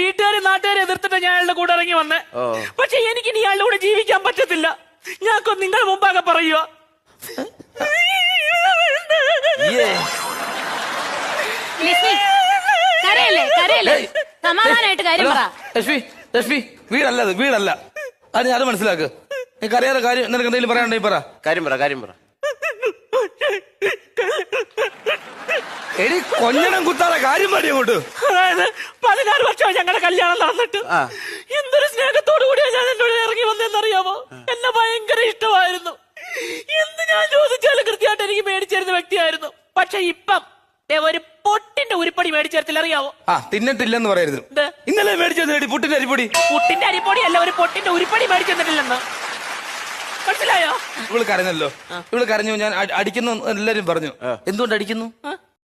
വീട്ടുകാരെ നാട്ടുകാരെ എതിർത്തിട്ട് ഞാൻ അയാളുടെ കൂടെ ഇറങ്ങി വന്നേ. പക്ഷെ എനിക്ക് ഇനി അയാളുടെ കൂടെ ജീവിക്കാൻ പറ്റത്തില്ല. ഞാൻ നിങ്ങൾ മുമ്പാകെ പറയുക. ലക്ഷ്മി കരയല്ലേ കരയല്ലേ? ഏയ്. സമാധാനമായിട്ട് കാര്യം പറ. ലക്ഷ്മി ലക്ഷ്മി വീടല്ല അത് വീടല്ല. അത് അത് മനസ്സിലാക്ക്. നീ അറിയാതെ കാര്യം നിനക്ക് എന്തെങ്കിലും പറയാനുണ്ടെങ്കിൽ പറ. കാര്യം പറ കാര്യം പറ. എടി കൊഞ്ഞണം കുത്താതെ കാര്യം പറയും അങ്ങോട്ട്. അതായത് പതിനാറ് വർഷമായി ഞങ്ങളുടെ കല്യാണം നടന്നിട്ട്. എന്തൊരു സ്നേഹത്തോടു കൂടിയാ ഞാൻ എന്നോട് ഇറങ്ങി വന്നതെന്നറിയാമോ എന്നെ ഭയങ്കര ഇഷ്ടമായിരുന്നു. എന്ത് ഞാൻ ചോദിച്ചാലും കൃത്യമായിട്ട് എനിക്ക് മേടിച്ചിരുന്ന വ്യക്തിയായിരുന്നു. പക്ഷെ ഇപ്പം ഒരു പൊട്ടിന്റെ ഉരുപ്പടി മേടിച്ചേർത്തില്ല അറിയാവോ? ആ തിന്നിട്ടില്ലെന്ന് പറയരുത്? ഇന്നലെ മേടിച്ചത് പുട്ടിന്റെ അരിപ്പൊടി. പുട്ടിന്റെ അരിപ്പൊടി അല്ല ഒരു പൊട്ടിന്റെ ഉരുപ്പടി മേടിച്ചെന്നിട്ടില്ലെന്ന് മനസ്സിലായോ? ഇവൾ കരഞ്ഞല്ലോ. ഇവൾ കരഞ്ഞു ഞാൻ അടി- അടിക്കുന്നു എല്ലാരും പറഞ്ഞു. എന്തുകൊണ്ട് അടിക്കുന്നു?